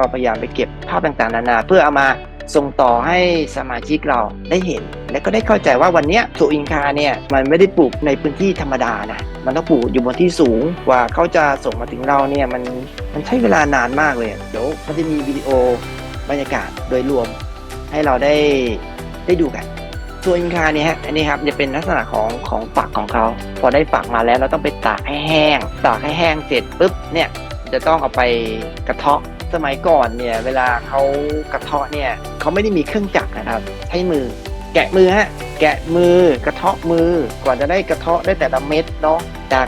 ก็พยายามไปเก็บภาพต่างๆ นานา เพื่อเอามาส่งต่อให้สมาชิกเราได้เห็น และก็ได้เข้าใจว่าวันนี้ยถั่วอินคาเนี่ยมันไม่ได้ปลูกในพื้นที่ธรรมดานะมันต้องปลูกอยู่บนที่สูงกว่าเขาจะส่งมาถึงเราเนี่ยมันมันใช้เวลานานมากเลยเดี๋ยวมันจะมีวิดีโอบรรยากาศโดยรวมให้เราได้ได้ดูกันตัวอินคาเนี่ยฮะอันนี้ครับจะเป็นลักษณะของของฝักของเขา พอได้ฝักมาแล้วเราต้องไปตากให้แห้ง ตากให้แห้งเสร็จปุ๊บเนี่ยจะต้องเอาไปกระเทาะ สมัยก่อนเนี่ยเวลาเขากระเทาะเนี่ยเขาไม่ได้มีเครื่องจักรนะครับใช้มือ แกะมือฮะแกะมือกระเทาะมือกว่าจะได้กระเทาะได้แต่ละเม็ดเนาะจาก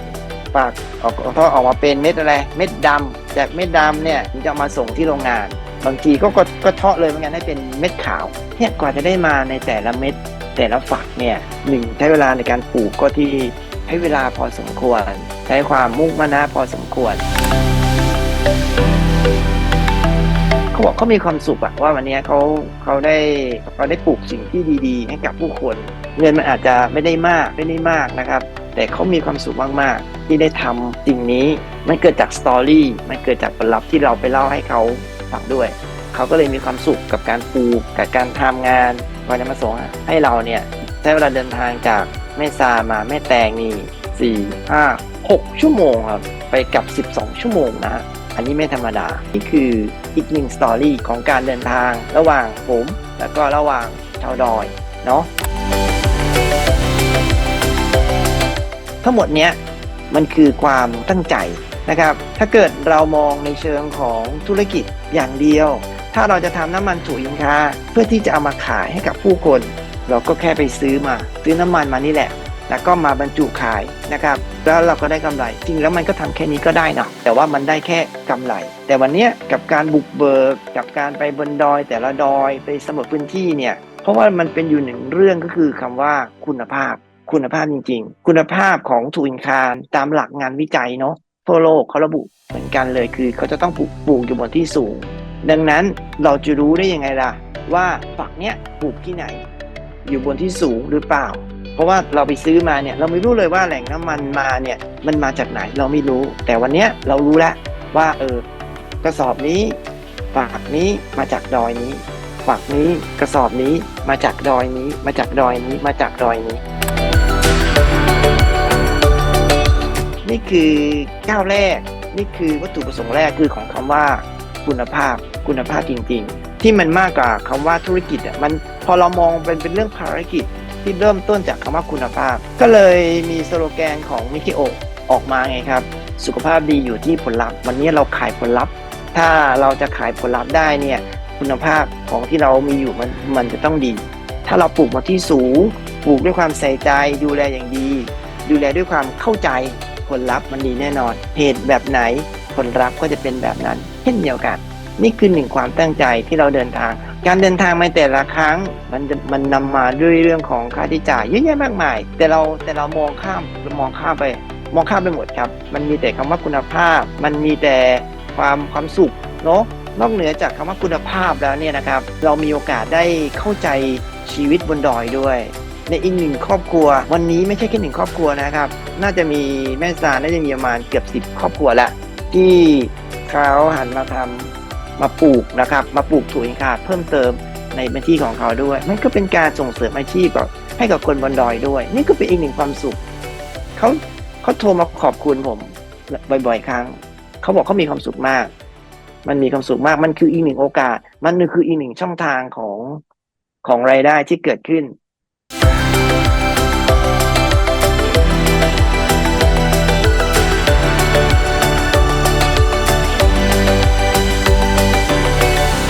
ฝักออกกระเทาะออกมาเป็นเม็ดอะไร เม็ดดำจากเม็ดดำเนี่ยถึงจะมาส่งที่โรงงาน บางทีก็กระเทาะเลยเหมือนกันให้เป็นเม็ดขาวเนี่ยกว่าจะได้มาในแต่ละเม็ดแต่ละฝักเนี่ยหนึ่งใช้เวลาในการปลูกก็ที่ใช้เวลาพอสมควร ใช้ความมุ่งมั่นพอสมควร เขาบอกเขามีความสุขอะว่าวันนี้เขาเขาได้เขาได้ปลูกสิ่งที่ดีๆ ให้กับผู้คน เงินมันอาจจะไม่ได้มากไม่ได้มากนะครับ แต่เขามีความสุขมากๆ ที่ได้ทำสิ่งนี้มันเกิดจากสตอรี่มันเกิดจากผลลัพธ์ที่เราไปเล่าให้เขาฟังด้วยเขาก็เลยมีความสุขกับการปลูกกับการทำงานวันนี้มาส่งให้เราเนี่ยใช้เวลาเดินทางจากแม่ซามาแม่แตงนี่สี่ห้าหกชั่วโมงครับไปกับ 12 ชั่วโมงนะ อันนี้ไม่ธรรมดา นี่คืออีกหนึ่งสตอรี่ของการเดินทางระหว่างผม แล้วก็ระหว่างชาวดอยเนาะทั้งหมดเนี้ยมันคือความตั้งใจนะครับ ถ้าเกิดเรามองในเชิงของธุรกิจอย่างเดียว ถ้าเราจะทำน้ำมันถั่วอินคาเพื่อที่จะเอามาขายให้กับผู้คน เราก็แค่ไปซื้อมา ซื้อน้ำมันมานี่แหละ แล้วก็มาบรรจุขายนะครับ แล้วเราก็ได้กำไร จริงแล้วมันก็ทำแค่นี้ก็ได้เนาะแต่ว่ามันได้แค่กำไร แต่วันนี้กับการบุกเบิก กับการไปบนดอย แต่ละดอยไปสำรวจพื้นที่เนี่ยเพราะว่ามันเป็นอยู่หนึ่งเรื่องก็คือคำว่าคุณภาพ คุณภาพจริง ๆ คุณภาพของถั่วอินคารตามหลักงานวิจัยเนาะทั่วโลกเขาระบุเหมือนกันเลยคือเขาจะต้องปลูกปลูกอยู่บนที่สูง ดังนั้นเราจะรู้ได้ยังไงล่ะ ว่าฝักเนี้ยปลูกที่ไหน อยู่บนที่สูงหรือเปล่า เพราะว่าเราไปซื้อมาเนี่ยเราไม่รู้เลยว่าแหล่งน้ำมันมาเนี่ยมันมาจากไหนเราไม่รู้ แต่วันเนี้ยเรารู้แล้วว่าเออกระสอบนี้ฝักนี้มาจากดอยนี้ฝักนี้กระสอบนี้มาจากดอยนี้ มาจากดอยนี้มาจากดอยนี้ นี่คือก้าวแรกนี่คือวัตถุประสงค์แรกคือของคำว่าคุณภาพคุณภาพจริง ๆ ที่มันมากกว่าคำว่าธุรกิจอะมันพอเรามองเป็นเป็นเรื่องภารกิจ ที่เริ่มต้นจากคำว่าคุณภาพ ก็เลยมีสโลแกนของมิคิโอออกมาไงครับ สุขภาพดีอยู่ที่ผลลัพธ์ วันนี้เราขายผลลัพธ์ ถ้าเราจะขายผลลัพธ์ได้เนี่ยคุณภาพของที่เรามีอยู่มันมันจะต้องดี ถ้าเราปลูกมาที่สูงปลูกด้วยความใส่ใจดูแลอย่างดี ดูแลด้วยความเข้าใจผลลัพธ์มันดีแน่นอน เหตุแบบไหนผลลัพธ์ก็จะเป็นแบบนั้น เช่นเดียวกัน นี่คือหนึ่งความตั้งใจที่เราเดินทาง การเดินทางในแต่ละครั้งมันจะมันนำมาด้วยเรื่องของค่าใช้จ่ายเยอะแยะมากมาย แต่เราแต่เรามองข้ามเรามองข้ามไป มองข้ามไปหมดครับ มันมีแต่คำว่าคุณภาพ มันมีแต่ความความสุขเนาะนอกเหนือจากคำว่าคุณภาพแล้วเนี่ยนะครับ เรามีโอกาสได้เข้าใจชีวิตบนดอยด้วย ในอีกหนึ่งครอบครัว วันนี้ไม่ใช่แค่หนึ่งครอบครัวนะครับ น่าจะมีแม่สาน่าจะมีประมาณเกือบสิบครอบครัวละที่เขาหันมาทำ มาปลูกนะครับ มาปลูกถั่วอินคาเพิ่มเติมในพื้นที่ของเขาด้วยมันก็เป็นการส่งเสริมอาชีพแบบให้กับคนบนดอยด้วย นี่ก็เป็นอีกหนึ่งความสุขเขาเขาโทรมาขอบคุณผมบ่อยๆ ครั้งเขาบอกเขามีความสุขมาก มันมีความสุขมากมันคืออีกหนึ่งโอกาส มันคืออีกหนึ่งช่องทางของของรายได้ที่เกิดขึ้น